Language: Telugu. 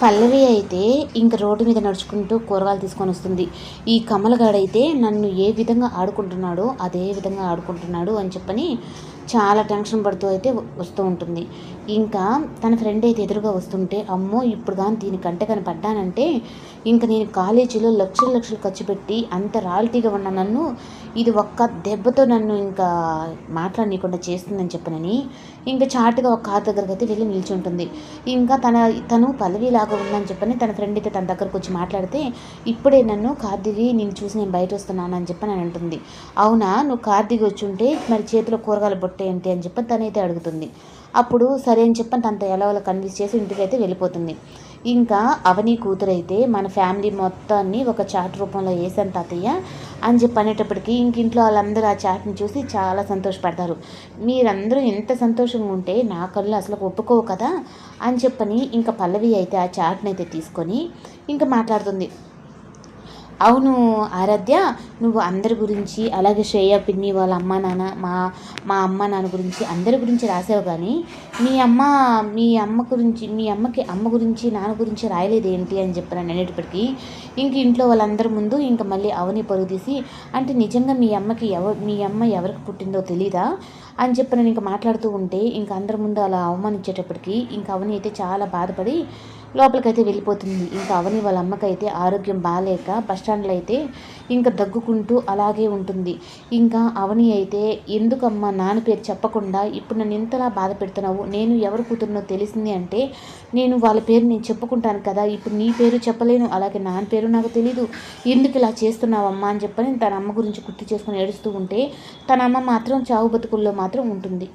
పల్లవి అయితే ఇంక రోడ్డు మీద నడుచుకుంటూ కూరగాయలు తీసుకొని వస్తుంది. ఈ కమలగాడైతే నన్ను ఏ విధంగా ఆడుకుంటున్నాడో అదే విధంగా ఆడుకుంటున్నాడు అని చెప్పని చాలా టెన్షన్ పడుతూ అయితే వస్తూ ఉంటుంది. ఇంకా తన ఫ్రెండ్ అయితే ఎదురుగా వస్తుంటే అమ్మో ఇప్పుడు కానీ దీనికంటే కనపడ్డానంటే కానీ పడ్డానంటే ఇంకా నేను కాలేజీలో లక్షలు లక్షలు ఖర్చు పెట్టి అంత రాయల్టీగా ఉన్న నన్ను ఇది ఒక్క దెబ్బతో నన్ను ఇంకా మాట్లాడనీయకుండా చేస్తుందని చెప్పనని ఇంకా చాటుగా ఒక కార్ దగ్గరకు అయితే వెళ్ళి నిల్చుంటుంది. ఇంకా తన తను బాగా ఉందని చెప్పని తన ఫ్రెండ్ అయితే తన దగ్గరకు వచ్చి మాట్లాడితే ఇప్పుడే నన్ను కార్దిగి నేను చూసి నేను బయట వస్తున్నాను అని చెప్పని అని అంటుంది. అవునా? నువ్వు కార్దిగి వచ్చి ఉంటే మరి చేతిలో కూరగాయలు బొట్ట ఏంటి? అని చెప్పి తనైతే అడుగుతుంది. అప్పుడు సరే అని చెప్పని తనతో ఎలా వాళ్ళు కన్విన్స్ చేసి ఇంటికి అయితే వెళ్ళిపోతుంది. ఇంకా అవని కూతురైతే మన ఫ్యామిలీ మొత్తాన్ని ఒక చాట్ రూపంలో వేసాను తాతయ్య అని చెప్పి అనేటప్పటికీ ఇంక ఇంట్లో వాళ్ళందరూ ఆ చాట్ని చూసి చాలా సంతోషపడతారు. మీరందరూ ఎంత సంతోషంగా ఉంటే నా కళ్ళు అసలు ఒప్పుకోవు కదా అని చెప్పని ఇంకా పల్లవి అయితే ఆ చాట్ని అయితే తీసుకొని ఇంకా మాట్లాడుతుంది. అవును ఆరాధ్య నువ్వు అందరి గురించి అలాగే శ్రేయ పిన్ని వాళ్ళ అమ్మ నాన్న మా మా అమ్మ నాన్న గురించి అందరి గురించి రాసావు కానీ మీ అమ్మ మీ అమ్మ గురించి మీ అమ్మకి అమ్మ గురించి నాన్న గురించి రాయలేదు ఏంటి అని చెప్పాను అనేటప్పటికీ ఇంక ఇంట్లో వాళ్ళందరి ముందు ఇంకా మళ్ళీ అవని పరుగు తీసి అంటే నిజంగా మీ అమ్మకి ఎవ మీ అమ్మ ఎవరికి పుట్టిందో తెలీదా అని చెప్పి నేను ఇంకా మాట్లాడుతూ ఉంటే ఇంకా అందరి ముందు అలా అవమానించేటప్పటికి ఇంకా అవని అయితే చాలా బాధపడి లోపలికైతే వెళ్ళిపోతుంది. ఇంకా అవని వాళ్ళ అమ్మకైతే ఆరోగ్యం బాగాలేక ఫస్ట్ స్టాండ్లో అయితే ఇంకా దగ్గుకుంటూ అలాగే ఉంటుంది. ఇంకా అవని అయితే ఎందుకమ్మా నాన్న పేరు చెప్పకుండా ఇప్పుడు నన్ను ఇంతలా బాధ పెడుతున్నావు? నేను ఎవరు కూతురునో తెలిసింది అంటే నేను వాళ్ళ పేరు నేను చెప్పుకుంటాను కదా ఇప్పుడు నీ పేరు చెప్పలేను అలాగే నాన్న పేరు నాకు తెలీదు. ఎందుకు ఇలా చేస్తున్నావమ్మా అని చెప్పని తన అమ్మ గురించి గుర్తు చేసుకుని ఏడుస్తూ ఉంటే తన అమ్మ మాత్రం చావు బతుకుల్లో మాత్రం ఉంటుంది.